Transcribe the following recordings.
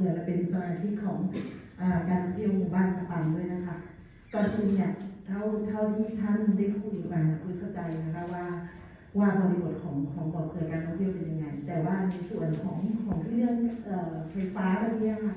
เหนือและเป็นสมาชิกของอการเที่ยวหมู่บ้านสปังด้วยนะคะก่อนอื่นเนี่ยเท่าเท่าที่ท่านได้คุยมาคุยเข้าใจนะคะว่าว่าบริบทของของบ่อเกิดการท่องเที่ยวเป็นยังไง แต่ว่าในส่วนของของเรื่องเอ่อไฟฟ้าอะไรเนี่ยค่ะ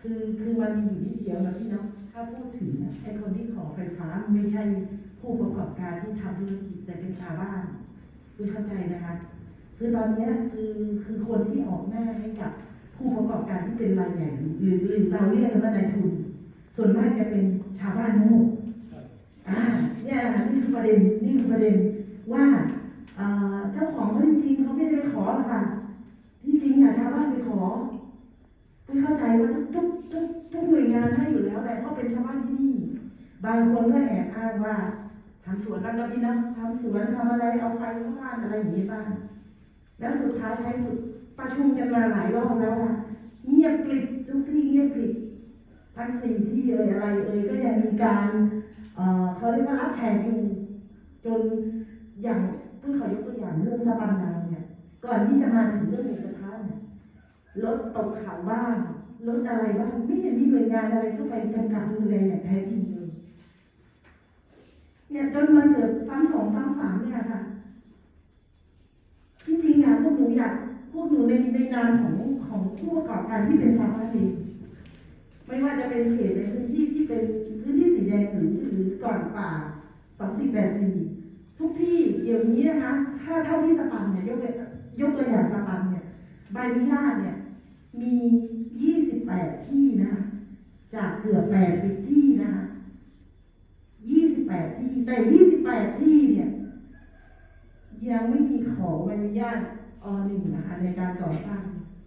คือคือมันมีอยู่ที่เดียวนะพี่เนาะถ้าพูดถึงไอ้คนที่ขอไฟฟ้าไม่ใช่ผู้ประกอบการที่ทำธุรกิจแต่เป็นชาวบ้านคือเข้าใจนะคะ คือตอนนี้คือคือคนที่ออกหน้าให้กับ ผู้ประกอบการที่เป็นรายใหญ่หรือหรือเราเรียกกันว่านายทุน ส่วนมากจะเป็นชาวบ้านทั้งหมดอ่าเนี่ยนี่คือประเด็นนี่คือประเด็นว่าเอ่อเจ้าของเขาจริงๆเขาไม่ได้ไปขอหรอกค่ะที่จริงอะชาวบ้านไปขอไม่เข้าใจว่าทุกทุกทุกทุกหน่วยงานให้อยู่แล้วแต่เขาเป็นชาวบ้านที่นี่ บางคนก็แอบอ้างว่าทำสวนกันแล้วพี่นะทำสวนทำอะไรเอาไฟเข้าบ้านอะไรอย่างนี้บ้างแล้วสุดท้ายท้ายสุด ประชุมกันมาหลายรอบแล้วค่ะเงียบกริบทุกที่เงียบกริบทั้งสี่ที่เอ่ยอะไรเอ่ยก็ยังมีการเขาเรียกว่ารับแขกอยู่จนอย่างเพื่อขอยกตัวอย่างเรื่องสะบันนาวเนี่ย ก่อนที่จะมาถึงเรื่องเอกทานเนี่ยรถตกเขาบ้างรถอะไรบ้างไม่เห็นมีหน่วยงานอะไรเข้าไปกำกับดูแลอย่างแท้จริงเลยเนี่ยจนมาเกิดซ้ำสองซ้ำสามเนี่ยค่ะที่จริงอะพวกหนูอยากพวกห นูในในนามของของผู้ประกอบการที่เป็นชาวบ้านเองไม่ว่าจะเป็นเขตในพื้นที่ที่เป็นพื้นที่สีแดงหรือหรือก่อนป่า2484ทุกที่เดี๋ยวนี้นะคะ ถ้าเท่าที่สปันเนี่ยยกเว้นยกตัวอย่างสปันเนี่ยใบอนุญาตเนี่ยมี28ที่นะคะจากเกือบ80ที่นะคะ28ที่แต่28ที่เนี่ย ยังไม่มีขอใบอนุญาต อหนึ่งนะคะในการก่อสร้าง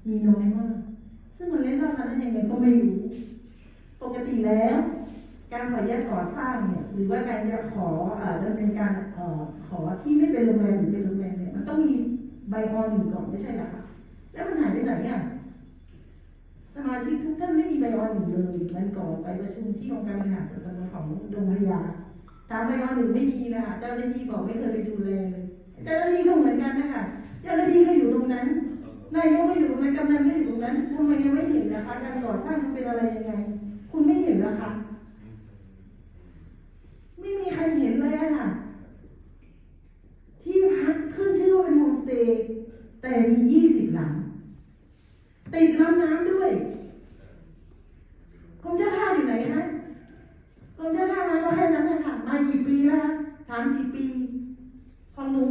มีน้อยมาก ซึ่งมันเล่นรอบกันได้ยังไงก็ไม่รู้ ปกติแล้ว การขออนุญาตก่อสร้างเนี่ยหรือว่าการจะขอเอ่อดำเนินการขอที่ไม่เป็นโรงแรมหรือเป็นโรงแรมเนี่ยมันต้องมีใบอหนึ่งก่อนไม่ใช่หรอคะแล้วมันหายไปไหนอะสมาชิกทุกท่านไม่มีใบอหนึ่งเลยมันก่อนไปประชุมที่องค์การบริหารส่วนตำบลของดงพญาตามใบอหนึ่งไม่มีนะคะเจ้าหน้าที่บอกไม่เคยไปดูแลเลย เจ้าหน้าที่ก็เหมือนกันนะคะเจ้าหน้าที่ก็อยู่ตรงนั้นนายกก็อยู่ตรงนั้นกำนันก็อยู่ตรงนั้นทำไมยังไม่เห็นนะคะ การก่อสร้างมันเป็นอะไรยังไง คุณไม่เห็นเหรอคะไม่มีใครเห็นเลยอะค่ะ ที่พักขึ้นชื่อว่าเป็นโฮมสเตย์แต่มียี่สิบหลังติดลำน้ำด้วยกรมเจ้าท่าอยู่ไหนคะกรมเจ้าท่ามาก็แค่นั้นนะคะมากี่ปีแล้วคะสามสี่ปี ของหนู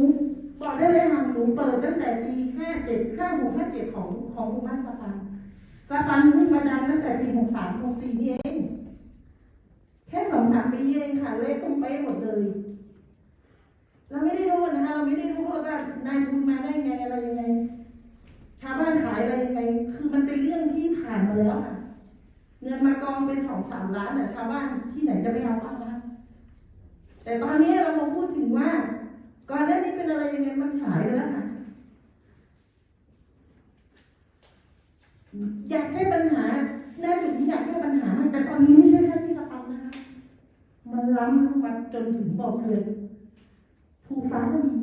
บอกได้เลยค่ะหนูเปิดตั้งแต่ปีห้าเจ็ดห้าหกห้าเจ็ดของของหมู่บ้านสปันสปันเพิ่งมาดังตั้งแต่ปีหกสามหกสี่นี่เองแค่สองสามปีเองค่ะเลขตุ้มเป๊ะหมดเลยเราไม่ได้รู้นะคะเราไม่ได้รู้ว่านายทุนมาได้ไงอะไรยังไง ชาวบ้านขายอะไรยังไง คือมันเป็นเรื่องที่ผ่านมาแล้วค่ะ เงินมากองเป็นสองสามล้านแต่ชาวบ้านที่ไหนจะไปเอาบ้างนะคะแต่ตอนนี้เรามาพูดถึงว่า ก่อนหน้านี้เป็นอะไรยังไงมันสายไปแล้วค่ะอยากแก้ปัญหาแน่จุดที่อยากแก้ปัญหามากแต่ตอนนี้ไม่ใช่แค่ที่สปันนะคะมันล้ำมาจนถึงบอกเลยภูฟ้าก็มี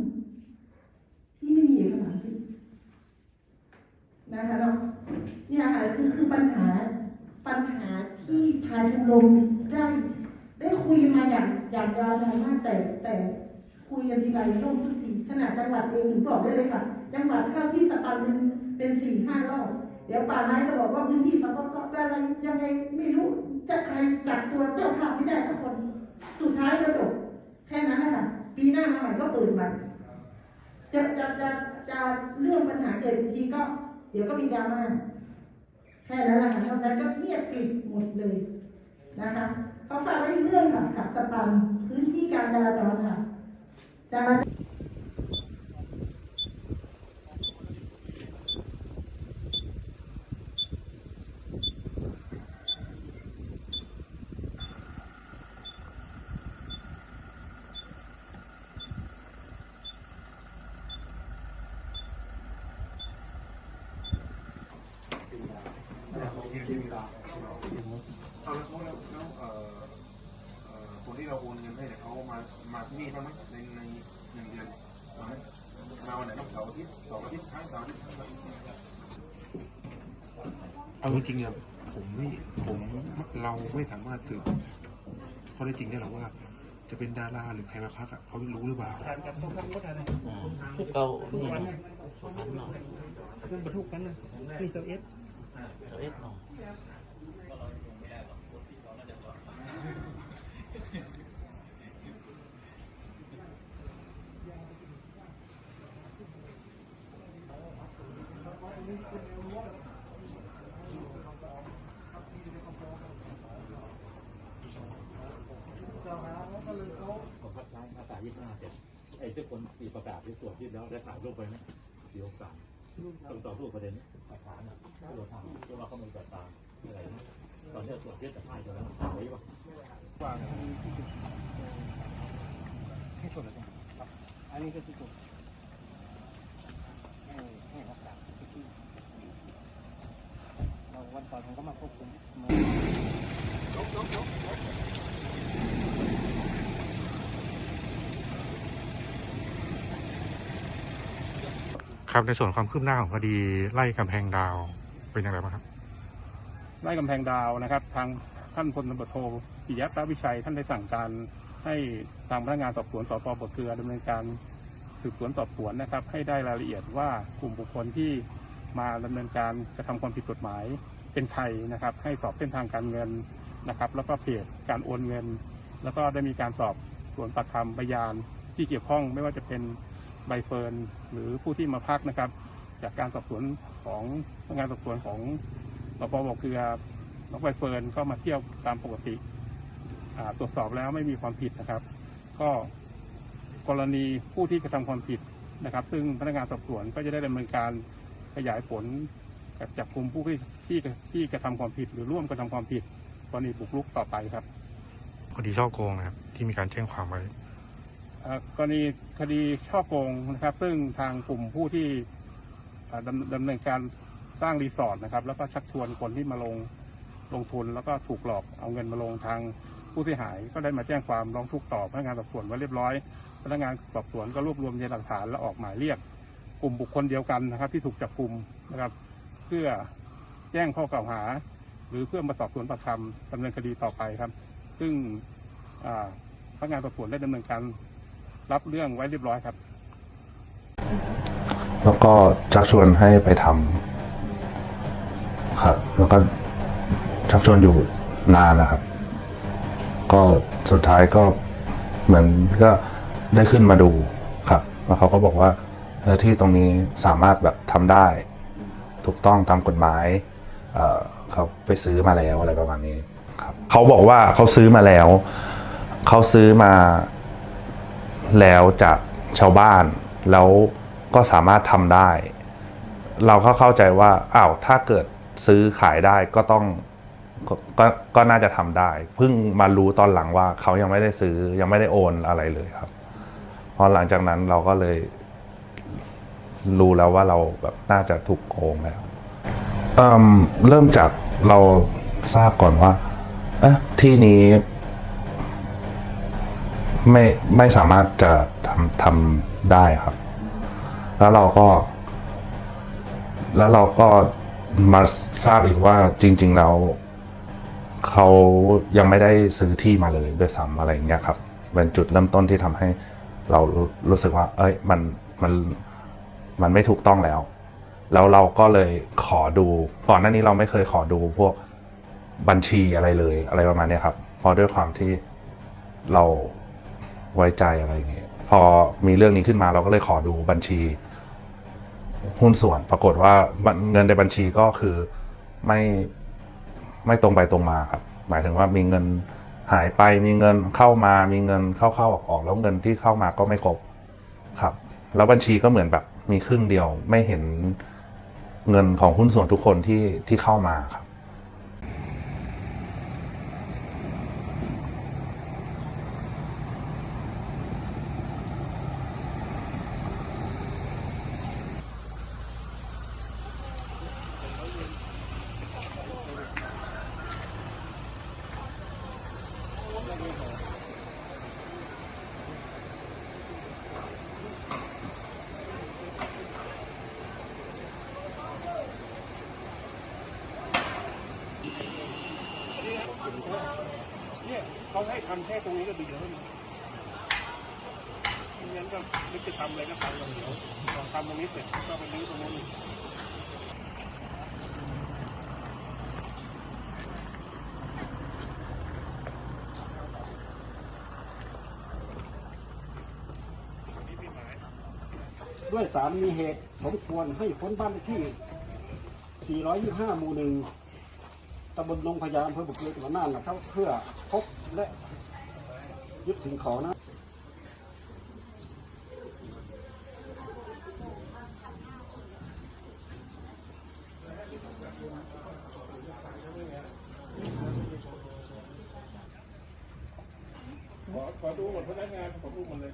ที่ไม่มีเอกสารสินะคะเนาะเนี่ยค่ะคือคือปัญหาปัญหาที่ทางชมรมได้ ได้คุยมาอย่างอย่างยาวนานมากแต่แต่ คุยกันทีไรล่มทุกทีขนาดจังหวัดเองหนูบอกได้เลยค่ะ จังหวัดเข้าที่สปันเป็นเป็นสี่ห้ารอบเดี๋ยวป่าไม้จะบอกว่าพื้นที่สปกอะไรยังไงไม่รู้จะใครจับตัวเจ้าภาพไม่ได้ทุกคน สุดท้ายก็จบแค่นั้นนะคะปีหน้ามาใหม่ก็เปิดใหม่จะจะจะจะเรื่องปัญหาเกิดอีกทีก็ เดี๋ยวก็มีดราม่าแค่นั้นแหละค่ะเท่านั้นก็เงียบกริบหมดเลยนะคะเขาฝากไว้เรื่องค่ะขับสปันพื้นที่การจราจรค่ะ จราจร เอาแล้วเขาแล้วแล้วเอ่อเอ่อคนที่เราโอนเงินให้เนี่ยเขามามาที่นี่บ้างไหมในในหนึ่งเดือนมาไหม เอาทิตย์เสอาทิตย์ครั้งสาร์อาทิตย์ครั้งเอเอาจริงๆอะผมไม่ผมเราไม่สามารถสืบข้อได้จริงได้หรอกว่า จะเป็นดาราหรือใครมาพักอะเขารู้หรือเปล่าสิบเก้านี่เนาะสองพันเนาะเรื่องบรรทุกกันนะมีเซลเอสสิบเอ็ดเนาะ ผมคัดค้านมาตรา25เสร็จไอ้ทุกคนตีประกาศที่ตรวจยึดแล้วได้ถ่ายรูปไปไหมเสี่หกสามต้องต่อสู้ประเด็นหลักฐานอะที่เราทำที่ว่าเขามีแบบตามอะไรนะตอนนี้ตรวจยึดแต่ถ่ายไปแล้วถ่ายไว้ป่ะให้สุดเลยครับอันนี้ก็คือจุดให้ให้โอการา วันต่อผมก็มาควบคุมมาครับในส่วนความคืบหน้าของคดีไล่กำแพงดาวเป็นอย่างไรบ้างครับ ไล่กำแพงดาวนะครับ ทางท่านพลตำรวจโทปิยะตาวิชัย ท่านได้สั่งการให้ทางพนักงานสอบสวนสพบทเกลือดำเนินการสืบสวนสอบสวนนะครับ ให้ได้รายละเอียดว่ากลุ่มบุคคลที่มาดำเนินการกระทำความผิดกฎหมาย เป็นใครนะครับ ให้สอบเส้นทางการเงินนะครับ แล้วก็เพจการโอนเงิน แล้วก็ได้มีการสอบสวนปากคำพยานที่เกี่ยวข้องไม่ว่าจะเป็นใบเฟิร์นหรือผู้ที่มาพักนะครับ จากการสอบสวนของพนักงานสอบสวนของรปภเกลือน้องใบเฟิร์นก็มาเที่ยวตามปกติตรวจสอบแล้วไม่มีความผิดนะครับ ก็กรณีผู้ที่กระทำความผิดนะครับ ซึ่งพนักงานสอบสวนก็จะได้ดำเนินการขยายผล กับจับกลุ่มผู้ที่ที่ที่กระทำความผิดหรือร่วมกระทำความผิดกรณีบุกรุกต่อไปครับคดีช่อโกงนะครับที่มีการแจ้งความไว้อ่ากรณีคดีช่อโกงนะครับ ซึ่งทางกลุ่มผู้ที่อ่าดำดำเนินการสร้างรีสอร์ทนะครับ แล้วก็ชักชวนคนที่มาลงลงทุนแล้วก็ถูกหลอกเอาเงินมาลงทางผู้เสียหาย ก็ได้มาแจ้งความร้องทุกข์ต่อพนักงานสอบสวนไว้เรียบร้อย พนักงานสอบสวนก็รวบรวมพยานหลักฐานและออกหมายเรียก กลุ่มบุคคลเดียวกันนะครับ ที่ถูกจับกลุ่มนะครับ เพื่อแจ้งข้อกล่าวหา หรือเพื่อมาสอบสวนปากคำดำเนินคดีต่อไปครับ ซึ่งพนักงานสอบสวนได้ดำเนินการรับเรื่องไว้เรียบร้อยครับ แล้วก็ชักชวนให้ไปทำครับ แล้วก็ชักชวนอยู่นานนะครับ ก็สุดท้ายก็เหมือนก็ได้ขึ้นมาดูครับ แล้วเขาก็บอกว่าที่ตรงนี้สามารถแบบทำได้ ถูกต้องตามกฎหมายเเขาไปซื้อมาแล้วอะไรประมาณนี้ครับเขาบอกว่าเขาซื้อมาแล้ว เขาซื้อมาแล้วจากชาวบ้าน แล้วก็สามารถทำได้ เราก็เข้าใจว่าอ้าวถ้าเกิดซื้อขายได้ก็ต้องกก็ก็น่าจะทำได้ เพิ่งมารู้ตอนหลังว่าเขายังไม่ได้ซื้อยังไม่ได้โอนอะไรเลยครับพอหลังจากนั้นเราก็เลย รู้แล้วว่าเราแบบน่าจะถูกโกงแล้วเเริ่มจากเราทราบก่อนว่าเอ๊ะที่นี้ไม่ไม่สามารถจะทำทำได้ครับ แล้วเราก็ แล้วเราก็มาทราบอีกว่าจริง ๆ แล้วเขายังไม่ได้ซื้อที่มาเลยด้วยซ้ำอะไรอย่างเงี้ยครับเป็นจุดเริ่มต้นที่ทำให้เรารู้สึกว่า เอ้ย มันมัน มันไม่ถูกต้องแล้ว แล้วเราก็เลยขอดูก่อนหน้านี้เราไม่เคยขอดูพวกบัญชีอะไรเลยอะไรประมาณนี้ครับ เพราะด้วยความที่เราไว้ใจอะไรอย่างเงี้ยพอมีเรื่องนี้ขึ้นมาเราก็เลยขอดูบัญชี หุ้นส่วนปรากฏว่าเงินในบัญชีก็คือไม่ไม่ตรงไปตรงมาครับ หมายถึงว่ามีเงินหายไปมีเงินเข้ามามีเงินเข้าเข้าออกออกแล้วเงินที่เข้ามาก็ไม่ครบครับ แล้วบัญชีก็เหมือนแบบ มีครึ่งเดียวไม่เห็นเงินของหุ้นส่วนทุกคนที่ที่เข้ามาครับ เขาให้ทำแค่ตรงนี้ก็ดีแล้วนี่ไม่งั้นก็ไม่จะทำอะไรก็ทำอย่างเดียวลองทำตรงนี้เสร็จก็ไปรื้อตรงนู้นอีกด้วยสารมีเหตุสมควรให้ค้นบ้านเลขที่ 425 หมู่หนึ่งตำบลลงพญาอำเภอบุกเรือจังหวัดน่านนะครับเพื่อพบและ ยึดสิ่งของนะขอขอดูหมดพนักงานขอดูหมดเลย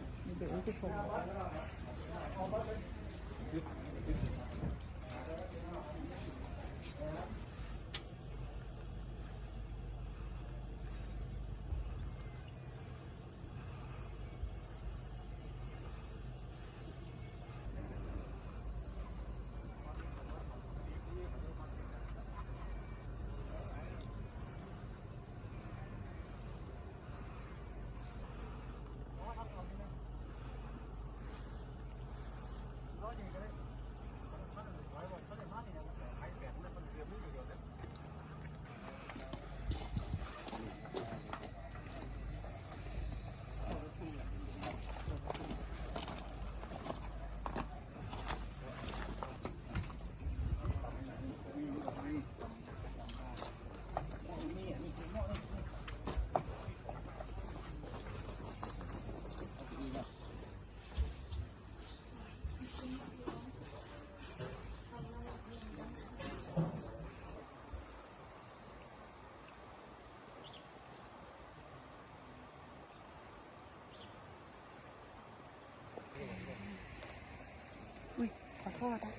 ขอโทษนะ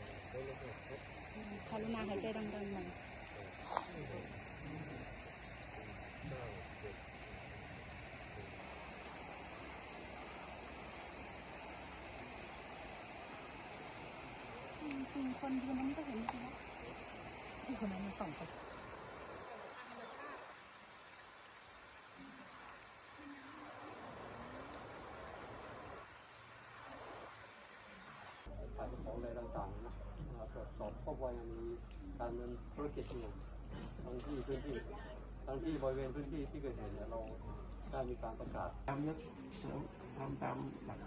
ขอรุณาหายใจดังๆหน่อยจริงๆคนยืนตรงนี้ก็เห็นจริงๆแล้วที่คนนั้นมันส่องไปขาย ของอะไรต่างๆนะตรวจสอบพบว่ายังมีการเงินธุรกิจอยู่ทั้งที่พื้นที่ทั้งที่บริเวณพื้นที่ที่เกิดเหตุเนี่ยเราได้มีการประกาศตามนี้ทำตามหลัก